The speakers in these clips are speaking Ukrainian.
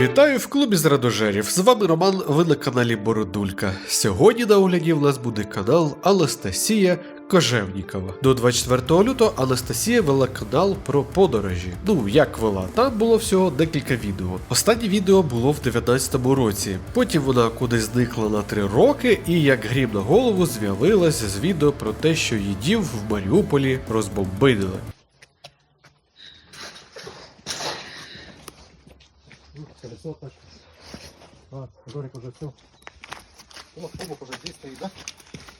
Вітаю в клубі з радожерів. З вами Роман. Ви на каналі Бородулька. Сьогодні на огляді в нас буде канал Анастасія Кожевнікова. До 24 лютого Анастасія вела канал про подорожі. Ну як вела? Там було всього декілька відео. Останнє відео було в 19-му році. Потім вона кудись зникла на 3 роки, і як грім на голову з'явилась з відео про те, що її дім в Маріуполі розбомбили. Колесо так. А, Жорик уже все. Томок уже здесь стоит, да?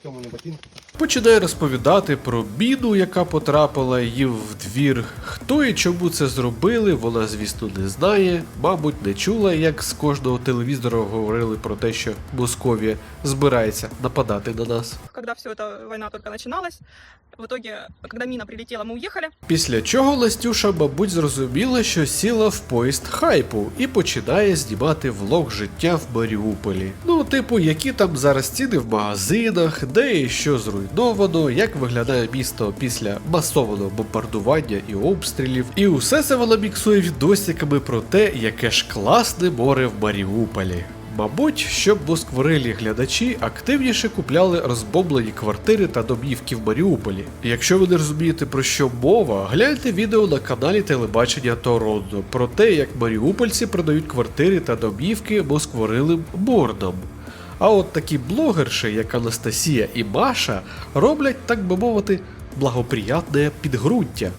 Темные ботинки. Починає розповідати про біду, яка потрапила їм в двір. Хто і чому це зробили, вона, звісно, не знає. Мабуть, не чула, як з кожного телевізора говорили про те, що Московія збирається нападати на нас. когда все эта война только начиналась. В итоге, когда мина прилетела, мы уехали. Після чого Настюша, мабуть, зрозуміла, що сіла в поїзд хайпу і починає знімати влог життя в Маріуполі. Ну, типу, які там зараз ціни в магазинах, де і що зруйновано, як виглядає місто після масованого бомбардування і обстрілів. І усе це вона міксує відосиками про те, яке ж класне море в Маріуполі. Мабуть, щоб москворилі глядачі активніше купляли розбомблені квартири та домівки в Маріуполі. Якщо ви не розумієте про що мова, гляньте відео на каналі телебачення Торонто про те, як маріупольці продають квартири та домівки москворилим бордам. А от такі блогерші, як Анастасія і Маша, роблять, так би мовити, благоприятне підґрунтя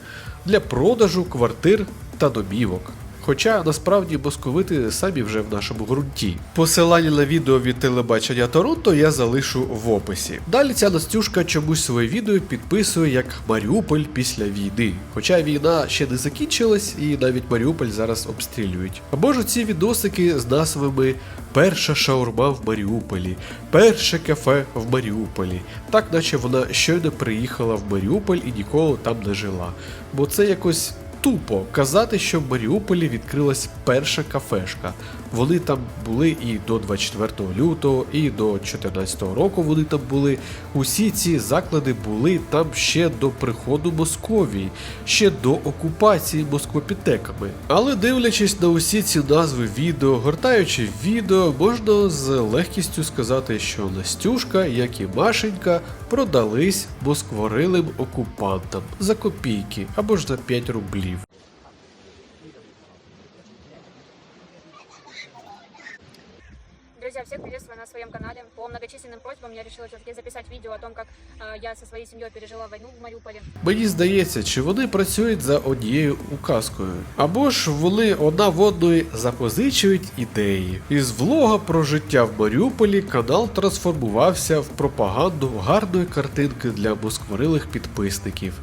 для продажу квартир та домівок. Хоча насправді московити самі вже в нашому ґрунті. Посилання на відео від телебачення Торонто я залишу в описі. Далі ця Настюшка чомусь своє відео підписує як Маріуполь після війни. Хоча війна ще не закінчилась і навіть Маріуполь зараз обстрілюють. Або ж ці відосики з назвами Перша шаурма в Маріуполі, перше кафе в Маріуполі. Так наче вона щойно приїхала в Маріуполь і ніколи там не жила. Бо це якось тупо казати, що в Маріуполі відкрилась перша кафешка. Вони там були і до 24 лютого, і до 2014 року вони там були. Усі ці заклади були там ще до приходу Московії, ще до окупації москвопітеками. Але дивлячись на усі ці назви відео, гортаючи відео, можна з легкістю сказати, що Настюшка, як і Машенька, продались москворилим окупантам за копійки або ж за 5 рублів. Друзья, всех приветствую на своем канале. По многочисленным просьбам я решила все-таки записать видео о том, как я со своей семьей пережила войну в Мариуполе. Мені здається, чи вони працюють за однією указкою, або ж вони одна в одної запозичують ідеї. Із влога про життя в Маріуполі канал трансформувався в пропаганду гарної картинки для москворилих підписників,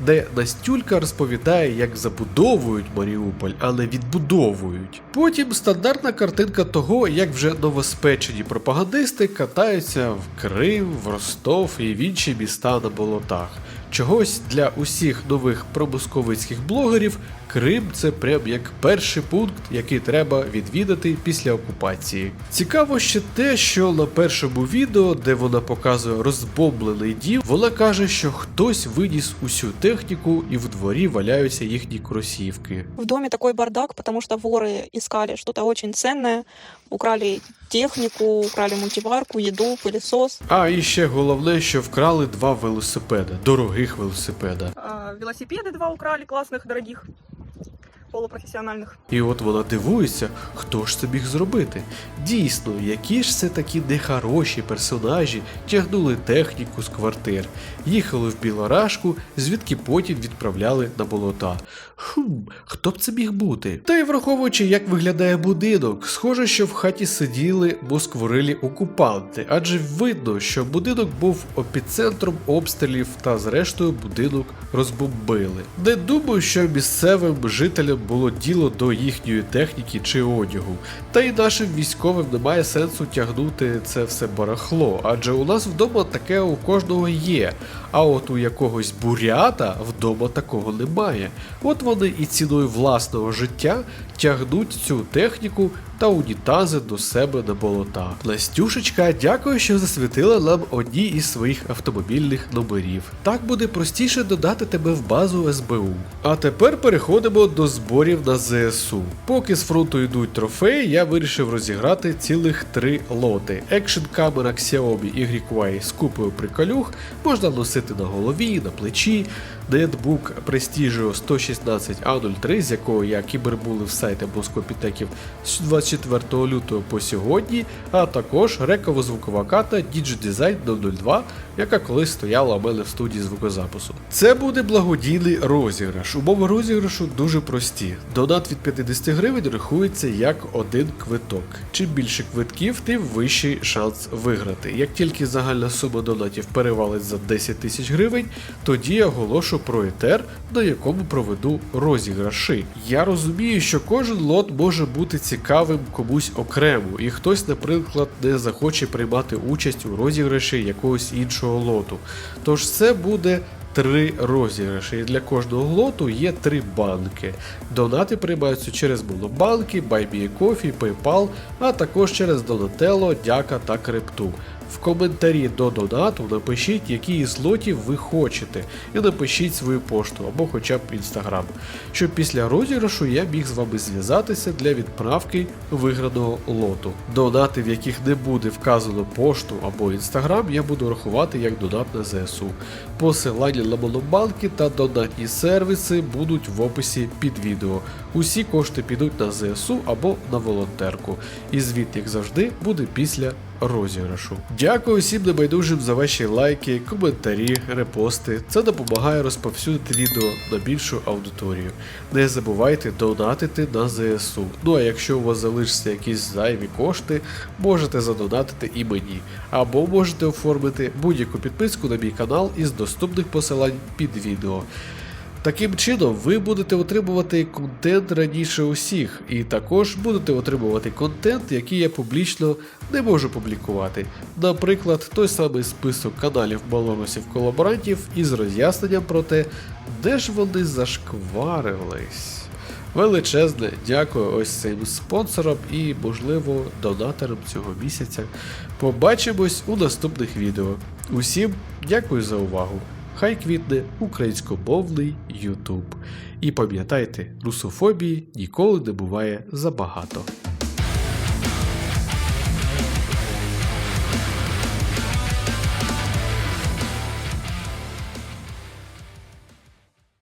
де Настюлька розповідає, як забудовують Маріуполь, але відбудовують. Потім стандартна картинка того, як вже новоспечені пропагандисти катаються в Крим, в Ростов і в інші міста на болотах. Чогось для усіх нових промосковицьких блогерів Крим це прям як перший пункт, який треба відвідати після окупації. Цікаво ще те, що на першому відео, де вона показує розбомблений дім, вона каже, що хтось виніс усю техніку і в дворі валяються їхні кросівки. В доме такой бардак, потому что воры искали что-то очень ценное. Украли технику, украли мультиварку, еду, пылесос. А і ще головне, що вкрали два велосипеда, дорогих велосипеда. А, велосипеды два украли, классных, дорогих, полупрофессиональных. І от вона дивується, хто ж це міг зробити. Дійсно, які ж це такі нехороші персонажі тягнули техніку з квартир, їхали в Білорашку, звідки потім відправляли на болота. Хм, хто б це міг бути? Та й враховуючи, як виглядає будинок, схоже, що в хаті сиділи москворилі окупанти, адже видно, що будинок був епіцентром обстрілів та зрештою будинок розбомбили. Не думаю, що місцевим жителям було діло до їхньої техніки чи одягу. Та й нашим військовим немає сенсу тягнути це все барахло, адже у нас вдома таке у кожного є. А от у якогось бурята вдома такого немає. От вони і ціною власного життя тягнуть цю техніку та унітази до себе на болота. Настюшечка, дякую, що засвітила нам одні із своїх автомобільних номерів. Так буде простіше додати тебе в базу СБУ. А тепер переходимо до зборів на ЗСУ. Поки з фронту йдуть трофеї, я вирішив розіграти цілих три лоти. Екшн камера Xiaomi YY з купою приколюх можна носити на голові, на плечі. Нетбук Prestigio 116 A03, з якого я кібербулив сайти Москопітеків з 24 лютого по сьогодні, а також рекова звукова карта Digidesign 002, яка колись стояла у мене в студії звукозапису. Це буде благодійний розіграш. Умови розіграшу дуже прості. Донат від 50 гривень рахується як один квиток. Чим більше квитків, тим вищий шанс виграти. Як тільки загальна сума донатів перевалить за 10 тисяч гривень, тоді я оголошу про етер, на якому проведу розіграші. Я розумію, що кожен лот може бути цікавим комусь окремо, і хтось, наприклад, не захоче приймати участь у розіграші якогось іншого лоту. Тож це буде. Три розіграші, і для кожного лоту є три банки. Донати приймаються через монобанки, BuyMeACoffee, PayPal, а також через Donatello, Дяка та Крипту. В коментарі до донату напишіть, які із лотів ви хочете, і напишіть свою пошту або хоча б інстаграм, щоб після розіграшу я міг з вами зв'язатися для відправки виграного лоту. Донати, в яких не буде вказано пошту або інстаграм, я буду рахувати як донат на ЗСУ. Посилання на монобанки та донатні сервіси будуть в описі під відео. Усі кошти підуть на ЗСУ або на волонтерку. І звіт, як завжди, буде після розіграшу. Дякую всім небайдужим за ваші лайки, коментарі, репости. Це допомагає розповсюдити відео на більшу аудиторію. Не забувайте донатити на ЗСУ. Ну а якщо у вас залишаться якісь зайві кошти, можете задонатити і мені. Або можете оформити будь-яку підписку на мій канал із доступних посилань під відео. Таким чином, ви будете отримувати контент раніше усіх, і також будете отримувати контент, який я публічно не можу публікувати. Наприклад, той самий список каналів малорусів колаборантів із роз'ясненням про те, де ж вони зашкварились. Величезне дякую ось цим спонсорам і, можливо, донаторам цього місяця. Побачимось у наступних відео. Усім дякую за увагу. Хай квітне українськомовний Ютуб. І пам'ятайте, русофобії ніколи не буває забагато.